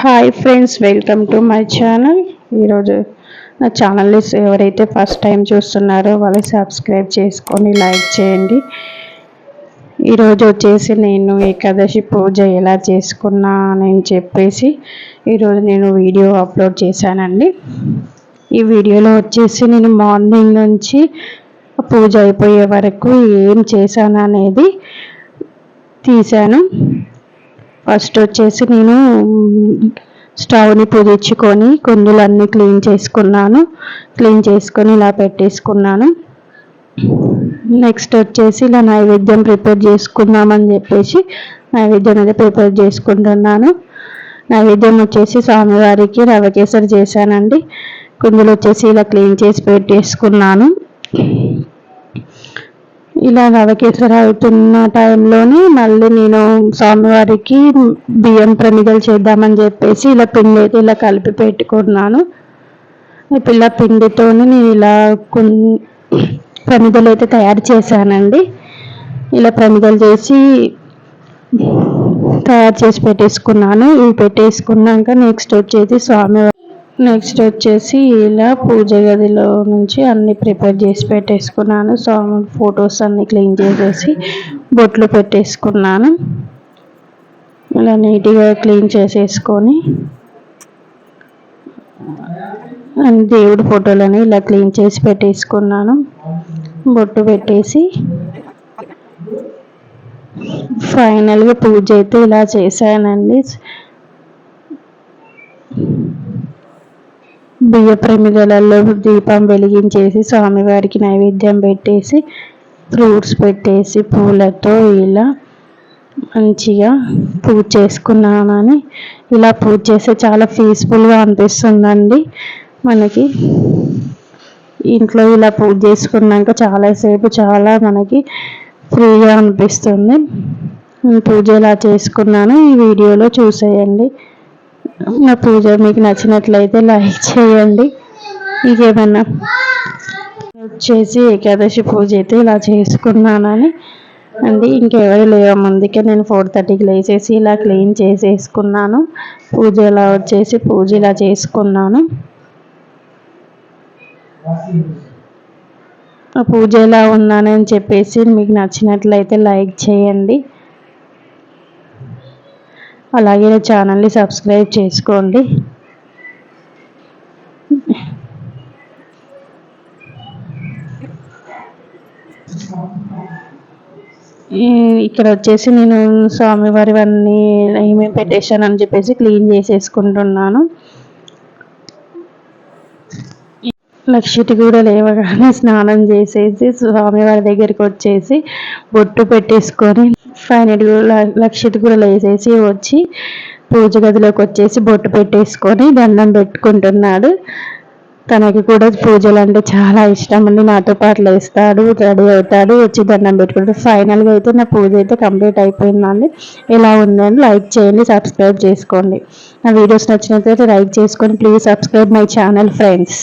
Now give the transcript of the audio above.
Hi friends welcome to my channel ఈరోజు నా ఛానల్ని ఎవరైతే ఫస్ట్ టైం చూస్తున్నారో వాళ్ళు సబ్స్క్రైబ్ చేసుకొని లైక్ చేయండి. ఈరోజు వచ్చేసి నేను ఏకాదశి పూజ ఎలా చేసుకున్నా అని చెప్పేసి ఈరోజు నేను వీడియో అప్లోడ్ చేశానండి. ఈ వీడియోలో వచ్చేసి నేను మార్నింగ్ నుంచి పూజ అయిపోయే వరకు ఏం చేశాను అనేది తీశాను. ఫస్ట్ వచ్చేసి నేను స్టవ్ని పుదించుకొని కుందులన్నీ క్లీన్ చేసుకున్నాను. క్లీన్ చేసుకొని ఇలా పెట్టేసుకున్నాను. నెక్స్ట్ వచ్చేసి ఇలా నైవేద్యం ప్రిపేర్ చేసుకుందామని చెప్పేసి నైవేద్యం అనేది ప్రిపేర్ చేసుకుంటున్నాను. నైవేద్యం వచ్చేసి స్వామివారికి రవ కేసరి చేశానండి. కుందులు వచ్చేసి ఇలా క్లీన్ చేసి పెట్టేసుకున్నాను. ఇలా రవకేశ్వర అవుతున్న టైంలోనే మళ్ళీ నేను స్వామివారికి బియ్యం ప్రమిదలు చేద్దామని చెప్పేసి ఇలా పిండి అయితే ఇలా కలిపి పెట్టుకున్నాను. పిల్ల పిండితో నేను ఇలా ప్రమిదలు అయితే తయారు చేశానండి. ఇలా ప్రమిదలు చేసి తయారు చేసి పెట్టేసుకున్నాను. ఇవి పెట్టేసుకున్నాక నెక్స్ట్ వచ్చేసి స్వామి నెక్స్ట్ వచ్చేసి ఇలా పూజ గదిలో నుంచి అన్ని ప్రిపేర్ చేసి పెట్టేసుకున్నాను. సో ఫొటోస్ అన్ని క్లీన్ చేసేసి బొట్లు పెట్టేసుకున్నాను. ఇలా నీట్గా క్లీన్ చేసేసుకొని దేవుడి ఫోటోలని ఇలా క్లీన్ చేసి పెట్టేసుకున్నాను. బొట్టు పెట్టేసి ఫైనల్గా పూజ అయితే ఇలా చేశానండి. బియ్య ప్రమిదలలో దీపం వెలిగించేసి స్వామివారికి నైవేద్యం పెట్టేసి ఫ్రూట్స్ పెట్టేసి పూలతో ఇలా మంచిగా పూజ చేసుకున్నానని ఇలా పూజ చేస్తే చాలా పీస్ఫుల్గా అనిపిస్తుందండి. మనకి ఇంట్లో ఇలా పూజ చేసుకున్నాక చాలాసేపు చాలా మనకి ఫ్రీగా అనిపిస్తుంది. పూజ ఇలా చేసుకున్నాను ఈ వీడియోలో చూసేయండి. నా పూజ మీకు నచ్చినట్లయితే లైక్ చేయండి. ఇంకేమన్నా వచ్చేసి ఏకాదశి పూజ అయితే ఇలా చేసుకున్నానని. అండి ఇంకెవరు లేవా అందుకే నేను ఫోర్ థర్టీకి లేచేసి ఇలా క్లీన్ చేసేసుకున్నాను. పూజ ఇలా వచ్చేసి పూజ ఇలా చేసుకున్నాను. పూజ ఎలా ఉన్నానని చెప్పేసి మీకు నచ్చినట్లయితే లైక్ చేయండి. అలాగే ఛానల్ని సబ్స్క్రైబ్ చేసుకోండి. ఇక్కడ వచ్చేసి నేను స్వామివారి అన్నీ ఏమేమి పెట్టేశానని చెప్పేసి క్లీన్ చేసేసుకుంటున్నాను. లక్షిటి కూడా లేవగానే స్నానం చేసేసి స్వామివారి దగ్గరికి వచ్చేసి బొట్టు పెట్టేసుకొని ఫైనల్ లక్షిత కూడా లేసేసి వచ్చి పూజ గదిలోకి వచ్చేసి బొట్టు పెట్టేసుకొని దండం పెట్టుకుంటున్నాడు. తనకి కూడా పూజలు అంటే చాలా ఇష్టం అండి. నాతో పాటు లేస్తాడు రెడీ అవుతాడు వచ్చి దండం పెట్టుకుంటాడు. ఫైనల్గా అయితే నా పూజ అయితే కంప్లీట్ అయిపోయిందండి. ఎలా ఉందని లైక్ చేయండి సబ్స్క్రైబ్ చేసుకోండి. నా వీడియోస్ నచ్చినట్లయితే లైక్ చేసుకొని please subscribe my channel friends.